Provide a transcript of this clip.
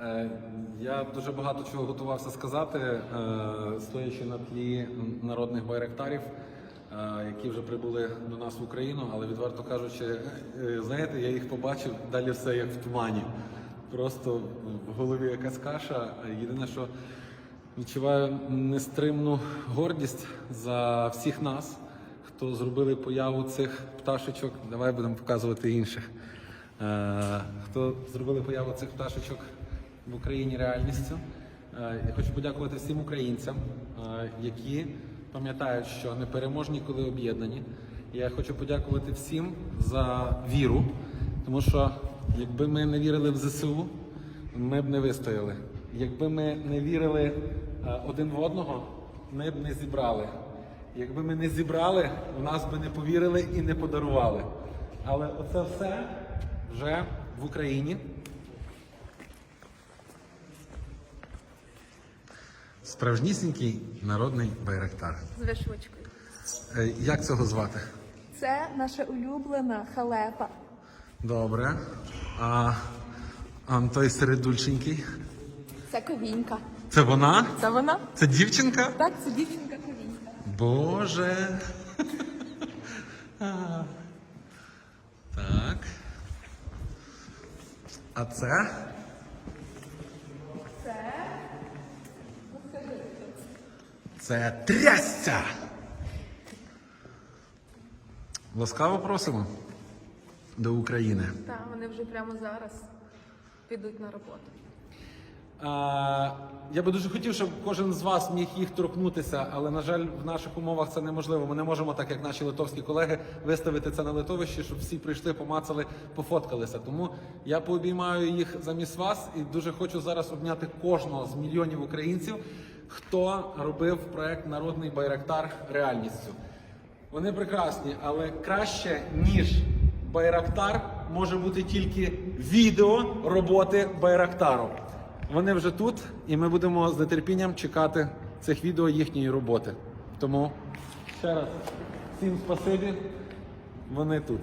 Е, Я дуже багато чого готувався сказати, е, стоячи на тлі народних байрактарів, е, які вже прибули до нас в Україну, але відверто кажучи, знаєте, я їх побачив, далі все як в тумані. Просто в голові якась каша. Єдине, що відчуваю нестримну гордість за всіх нас, хто зробили появу цих пташечок. Давай будемо показувати інших. Хто зробили появу цих пташечок в Україні реальністю. Е, Я хочу подякувати всім українцям, е, які пам'ятають, що непереможні, коли об'єднані. Я хочу подякувати всім за віру, тому що якби ми не вірили в ЗСУ, ми б не вистояли. Якби ми не вірили е, один в одного, ми б не зібрали. Якби ми не зібрали, в нас би не повірили і не подарували. Але оце все вже в Україні. Справжнісінький народний байрактар. з вишивочкою. Е, Як цього звати? Це наша улюблена халепа. Добре. А, а той середульченький. Це ковінька. Це вона? Це вона? Це дівчинка? Так, це дівчинка ковінька. Боже. Так. А це? Це Це трясця. Ласкаво просимо до України. так, вони вже прямо зараз підуть на роботу. А, я би дуже хотів, щоб кожен з вас міг їх торкнутися, але на жаль, в наших умовах це неможливо. Ми не можемо, так як наші литовські колеги, виставити це на литовищі, щоб всі прийшли, помацали, пофоткалися. Тому я пообіймаю їх замість вас і дуже хочу зараз обняти кожного з мільйонів українців, хто робив проект Народний Байрактар реальністю. Вони прекрасні, але краще ніж Байрактар може бути тільки відео роботи Байрактару. Вони вже тут, і ми будемо з нетерпінням чекати цих відео їхньої роботи. Тому ще раз всім спасибі. Вони тут.